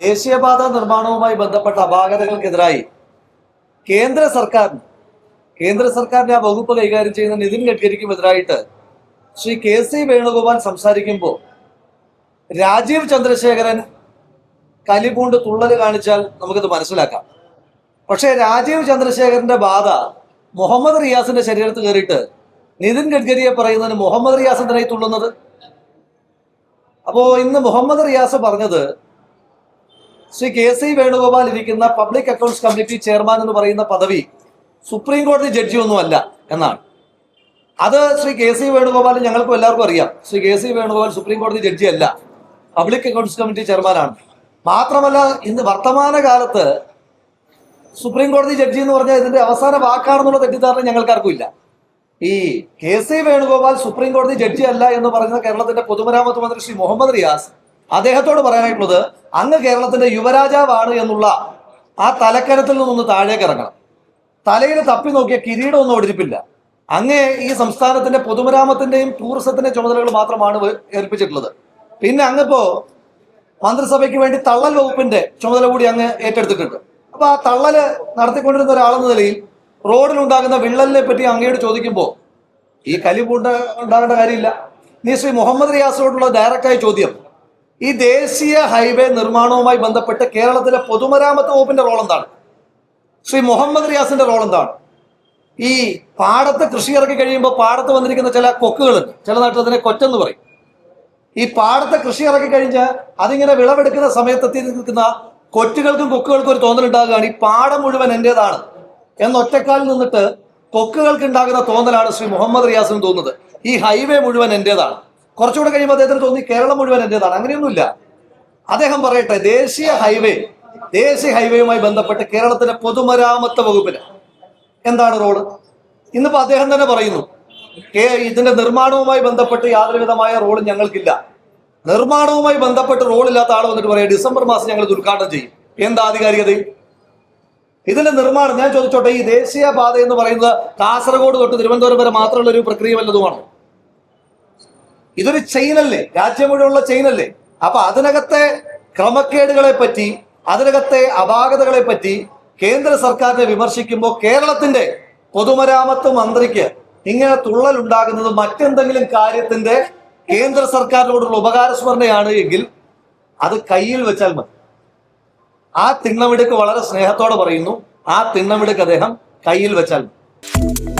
ദേശീയപാത നിർമ്മാണവുമായി ബന്ധപ്പെട്ട അപാകതകൾക്കെതിരായി കേന്ദ്ര സർക്കാരിന് കേന്ദ്ര സർക്കാരിന്റെ ആ വകുപ്പ് കൈകാര്യം ചെയ്യുന്ന നിതിൻ ഗഡ്കരിക്കും എതിരായിട്ട് ശ്രീ കെ സി വേണുഗോപാൽ സംസാരിക്കുമ്പോൾ രാജീവ് ചന്ദ്രശേഖരൻ കലിപൂണ്ട് തുള്ളൽ കാണിച്ചാൽ നമുക്കിത് മനസ്സിലാക്കാം. പക്ഷേ രാജീവ് ചന്ദ്രശേഖരന്റെ ബാധ മുഹമ്മദ് റിയാസിന്റെ ശരീരത്ത് കയറിയിട്ട് നിതിൻ ഗഡ്കരിയെ പറയുന്നതിന് മുഹമ്മദ് റിയാസ് എന്തിനായി തുള്ളുന്നത്? അപ്പോ ഇന്ന് മുഹമ്മദ് റിയാസ് പറഞ്ഞത് ശ്രീ കെ സി വേണുഗോപാൽ ഇരിക്കുന്ന പബ്ലിക് അക്കൗണ്ട്സ് കമ്മിറ്റി ചെയർമാൻ എന്ന് പറയുന്ന പദവി സുപ്രീം കോടതി ജഡ്ജി ഒന്നുമല്ല എന്നാണ്. അത് ശ്രീ കെ സി വേണുഗോപാൽ ഞങ്ങൾക്കും എല്ലാവർക്കും അറിയാം. Shri K C Venugopal supreme കോടതി ജഡ്ജി അല്ല. പബ്ലിക് അക്കൗണ്ട്സ് കമ്മിറ്റി ചെയർമാനാണ്. മാത്രമല്ല ഇന്ന് വർത്തമാന കാലത്ത് സുപ്രീം കോടതി ജഡ്ജി എന്ന് പറഞ്ഞാൽ ഇതിന്റെ അവസാന വാക്കാണെന്നുള്ള തെറ്റിദ്ധാരണ ഞങ്ങൾക്കാർക്കും ഇല്ല. ഈ കെ സി വേണുഗോപാൽ സുപ്രീം കോടതി ജഡ്ജി അല്ല എന്ന് പറയുന്ന കേരളത്തിന്റെ പൊതുമരാമത്ത് മന്ത്രി ശ്രീ മുഹമ്മദ് റിയാസ് അദ്ദേഹത്തോട് പറയാനായിട്ടുള്ളത് അങ്ങ് കേരളത്തിന്റെ യുവരാജാവാണ് എന്നുള്ള ആ തലക്കരത്തിൽ നിന്നൊന്ന് താഴേക്ക് ഇറങ്ങണം. തലയിൽ തപ്പി നോക്കിയ കിരീടമൊന്നും ഒടിരിപ്പില്ല അങ്ങേ ഈ സംസ്ഥാനത്തിന്റെ പൊതുമരാമത്തിന്റെയും ടൂറിസത്തിന്റെ ചുമതലകൾ മാത്രമാണ് ഏൽപ്പിച്ചിട്ടുള്ളത്. പിന്നെ അങ്ങിപ്പോ മന്ത്രിസഭയ്ക്ക് വേണ്ടി തള്ളൽ വകുപ്പിന്റെ ചുമതല കൂടി അങ്ങ് ഏറ്റെടുത്തിട്ടുണ്ട്. അപ്പൊ ആ തള്ളൽ നടത്തിക്കൊണ്ടിരുന്ന ഒരാളെന്ന നിലയിൽ റോഡിലുണ്ടാകുന്ന വിള്ളലിനെ പറ്റി അങ്ങയോട് ചോദിക്കുമ്പോൾ ഈ കലിപൂണ്ട ഉണ്ടാകേണ്ട കാര്യമില്ല. നീ ശ്രീ മുഹമ്മദ് റിയാസോടുള്ള ഡയറക്റ്റായ ചോദ്യം. ഈ ദേശീയ ഹൈവേ നിർമ്മാണവുമായി ബന്ധപ്പെട്ട് കേരളത്തിലെ പൊതുമരാമത്ത് വകുപ്പിന്റെ റോൾ എന്താണ് ശ്രീ മുഹമ്മദ് റിയാസിന്റെ റോൾ എന്താണ് ഈ പാടത്ത് കൃഷി ഇറക്കി കഴിയുമ്പോൾ പാടത്ത് വന്നിരിക്കുന്ന ചില കൊക്കുകളുണ്ട് ചില നാട്ടിൽ അതിനെ കൊറ്റെന്ന് പറയും. ഈ പാടത്തെ കൃഷി ഇറക്കി കഴിഞ്ഞ് അതിങ്ങനെ വിളവെടുക്കുന്ന സമയത്ത് എത്തി നിൽക്കുന്ന കൊറ്റുകൾക്കും കൊക്കുകൾക്കും ഒരു തോന്നലുണ്ടാകുകയാണ് ഈ പാടം മുഴുവൻ എന്റേതാണ് എന്നൊറ്റക്കാലിൽ നിന്നിട്ട് കൊക്കുകൾക്ക് ഉണ്ടാകുന്ന തോന്നലാണ് ശ്രീ മുഹമ്മദ് റിയാസിന് തോന്നുന്നത്. ഈ ഹൈവേ മുഴുവൻ എന്റേതാണ്? കുറച്ചുകൂടെ കഴിയുമ്പോൾ അദ്ദേഹത്തിന് തോന്നി കേരളം മുഴുവൻ എന്റേതാണ്. അങ്ങനെയൊന്നുമില്ല. അദ്ദേഹം പറയട്ടെ ദേശീയ ഹൈവേ ദേശീയ ഹൈവേയുമായി ബന്ധപ്പെട്ട് കേരളത്തിലെ പൊതുമരാമത്ത് വകുപ്പിന് എന്താണ് റോഡ് ഇന്നിപ്പോ അദ്ദേഹം തന്നെ പറയുന്നു ഇതിന്റെ നിർമ്മാണവുമായി ബന്ധപ്പെട്ട് യാതൊരുവിധമായ റോഡ് ഞങ്ങൾക്കില്ല. നിർമ്മാണവുമായി ബന്ധപ്പെട്ട് റോളില്ലാത്ത ആൾ വന്നിട്ട് പറയാം ഡിസംബർ മാസം ഞങ്ങൾ ഉദ്ഘാടനം ചെയ്യും. എന്താ ആധികാരികത? ഇതിന്റെ നിർമ്മാണം ഞാൻ ചോദിച്ചോട്ടെ ഈ ദേശീയ പാത എന്ന് പറയുന്നത് കാസർഗോഡ് തൊട്ട് തിരുവനന്തപുരം വരെ മാത്രമുള്ള ഒരു പ്രക്രിയ വല്ലതുമാണോ? ഇതൊരു ചെയിനല്ലേ രാജ്യം മുഴുവനുള്ള ചെയിനല്ലേ അപ്പൊ അതിനകത്തെ ക്രമക്കേടുകളെ പറ്റി അതിനകത്തെ അപാകതകളെ പറ്റി കേന്ദ്ര സർക്കാരിനെ വിമർശിക്കുമ്പോൾ കേരളത്തിന്റെ പൊതുമരാമത്ത് മന്ത്രിക്ക് ഇങ്ങനെ തുള്ളൽ ഉണ്ടാകുന്നത് മറ്റെന്തെങ്കിലും കാര്യത്തിന്റെ കേന്ദ്ര സർക്കാരിനോടുള്ള ഉപകാരസ്മരണയാണ് എങ്കിൽ അത് കയ്യിൽ വെച്ചാൽ മതി. ആ തിണ്ണമിടുക്ക് വളരെ സ്നേഹത്തോടെ പറയുന്നു. ആ തിണ്ണമിടുക്ക് അദ്ദേഹം കയ്യിൽ വെച്ചാൽ മതി.